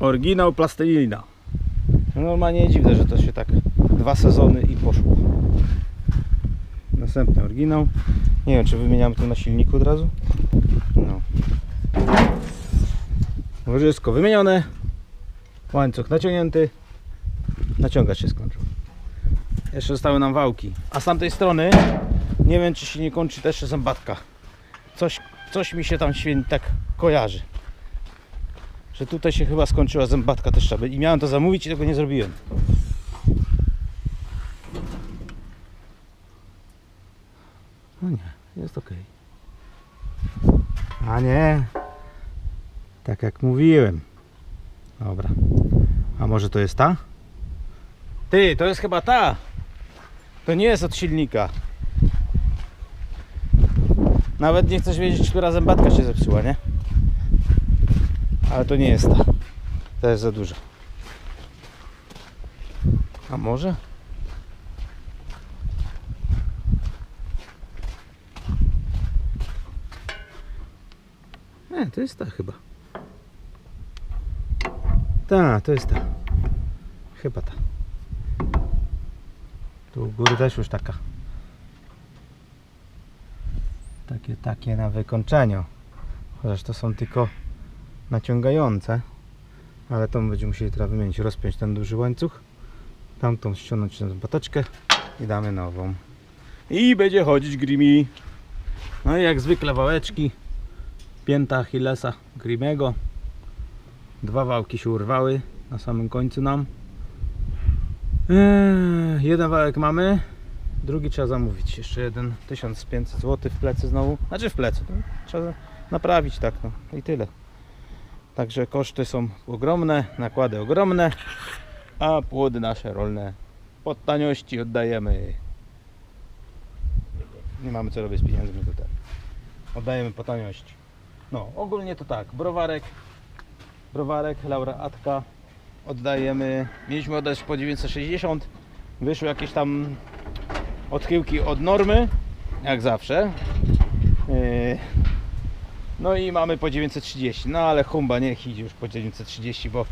Oryginał plastelina. No Normalnie nie dziwne, że to się tak dwa sezony i poszło. Następny oryginał. Nie wiem, czy wymieniamy to na silniku od razu. No. Wymienione. Łańcuch naciągnięty. Naciągacz się skończył. Jeszcze zostały nam wałki. A z tamtej strony nie wiem, czy się nie kończy też zębatka. Coś, coś mi się tam tak kojarzy. Że tutaj się chyba skończyła zębatka też trzeba. by- I miałem to zamówić i tego nie zrobiłem. No nie, jest ok. A nie. Tak jak mówiłem. Dobra. A może to jest ta? Ty, to jest chyba ta. To nie jest od silnika. Nawet nie chcesz wiedzieć, która zębatka się zepsuła, nie? Ale to nie jest ta. To jest za dużo. A może? Nie, to jest ta chyba. Ta, to jest ta. Chyba ta. Tu u góry też już taka. Takie, takie na wykończeniu. Chociaż to są tylko naciągające. Ale tą będziemy musieli teraz wymienić. Rozpiąć ten duży łańcuch. Tamtą ściągnąć na bateczkę i damy nową. I będzie chodzić Grimi. No i jak zwykle wałeczki. Pięta Achillesa Grimego. Dwa wałki się urwały na samym końcu nam. Eee, jeden wałek mamy, drugi trzeba zamówić. Jeszcze jeden 1500 zł w plecy znowu. Znaczy w plecy. Trzeba naprawić tak no i tyle. Także koszty są ogromne, nakłady ogromne, a płody nasze rolne pod taniości oddajemy. Nie mamy co robić z pieniędzmi tutaj. Oddajemy po taniości. No, ogólnie to tak, browarek, browarek, laureatka oddajemy, mieliśmy oddać po 960, wyszły jakieś tam odchyłki od normy, jak zawsze. No i mamy po 930, no ale humba niech idzie już po 930, bo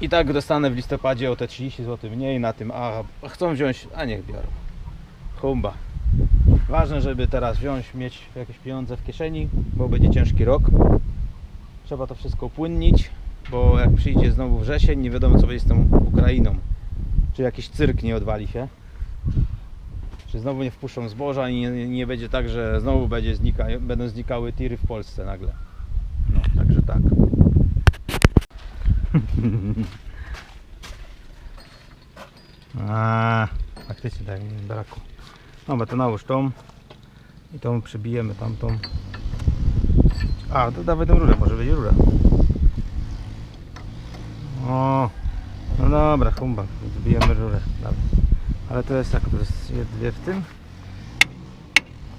i tak dostanę w listopadzie o te 30 zł mniej na tym, a chcą wziąć, a niech biorą. Humba. Ważne, żeby teraz wziąć, mieć jakieś pieniądze w kieszeni, bo będzie ciężki rok. Trzeba to wszystko upłynnić, bo jak przyjdzie znowu wrzesień, nie wiadomo co będzie z tą Ukrainą. Czy jakiś cyrk nie odwali się. Znowu nie wpuszczą zboża i nie, nie będzie tak, że znowu będzie znika, będą znikały tiry w Polsce nagle. No, także tak. A, faktycznie tak mi brakło. Dobra, to nałóż tą i tą przybijemy tamtą. A, to dawaj tę rurę, może będzie rura. O, no dobra, humba, zbijemy rurę. Dobra. Ale to jest tak, to jest je- dwie w tym?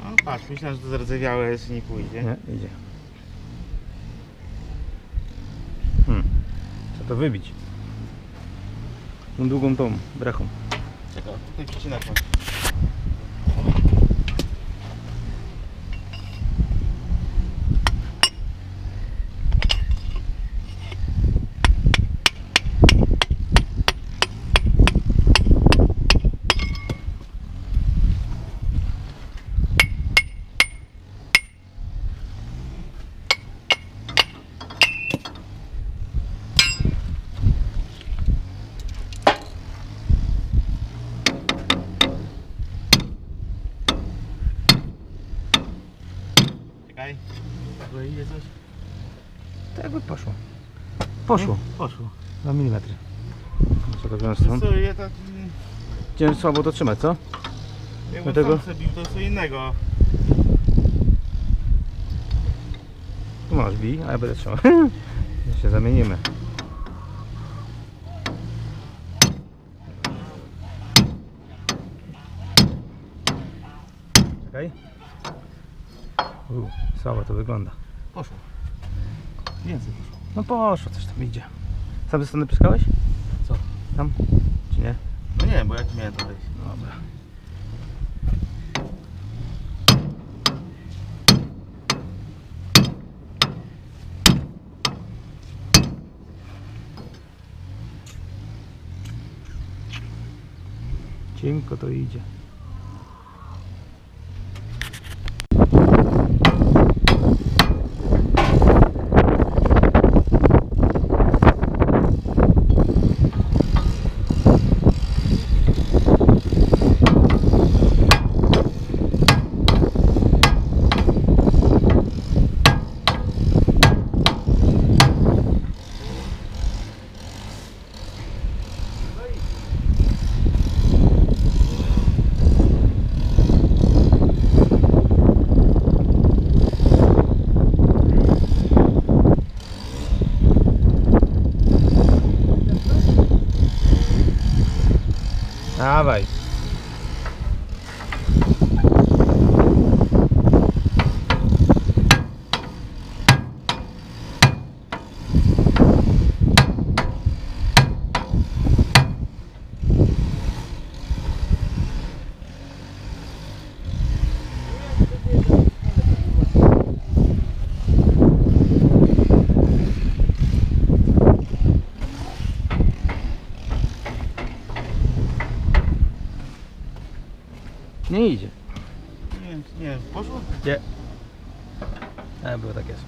No patrz, myślałem, że to zardzewiałe jeszcze nie pójdzie. Nie, idzie. Hmm. Trzeba to wybić. Tą długą tą brechą. Czekaj, tutaj. Czekaj. Bo idzie coś? Tak jakby poszło. Poszło. Poszło. Na milimetry. To To stąd? co, ja tak... Ciężko słabo to trzymać, co? Jakbym Dlatego- sam sobie bił, to co innego. Tu masz bij, a ja będę trzymał. Się zamienimy. Czekaj. U, słabo to wygląda. Poszło. Więcej poszło. No poszło, coś tam idzie. Sam ze strony pyskałeś? Co? Tam? Czy nie? No nie, bo jak miałem to wejść. Dobra. Cienko to idzie. Dawaj. Nie idzie. Nie, nie, poszło? Nie. E, było tak jest.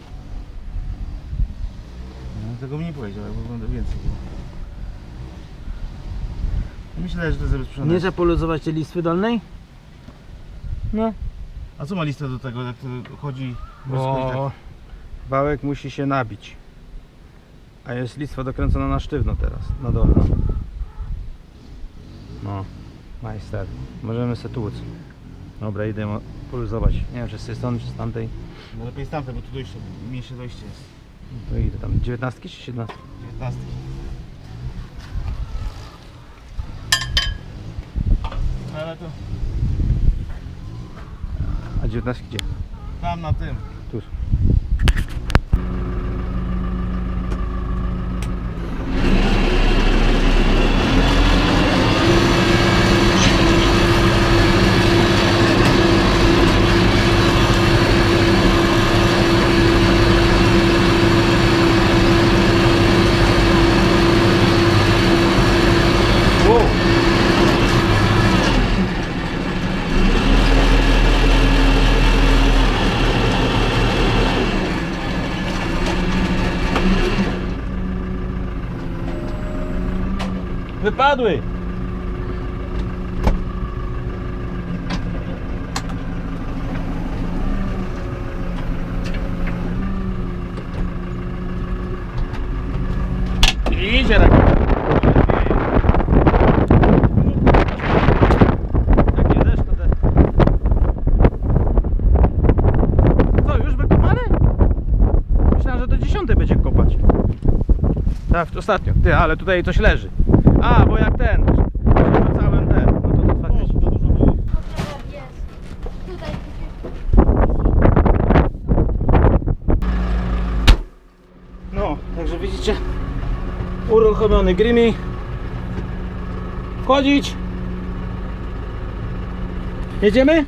No, tego mi nie powiedział, bo będę więcej było. Myślę, że to jest Nie sprzedane. trzeba poluzować tej listwy dolnej? No. A co ma listę do tego, jak to chodzi rozchodzi tak? Bo wałek musi się nabić. A jest listwa dokręcona na sztywno teraz, na dolno. No, majster. Możemy se tłuc. Dobra, idę poluzować. Nie wiem, czy z tej strony, czy z tamtej. No lepiej z tamtej, bo tu dojście, mniejsze dojście jest. To idę tam. 19 czy 17? 19. No ale to A 19 gdzie? tam na tym. Wypadły! Idzie tak. Jak jedziesz, to. Co, już wykopane? Myślałem, że do 10 będzie kopać. Tak, ostatnio. Ty, ale tutaj coś leży. A, bo jak ten. Przerzucałem ten. No to to faktycznie. No, także widzicie. Uruchomiony Grimy. Wchodzić. Jedziemy?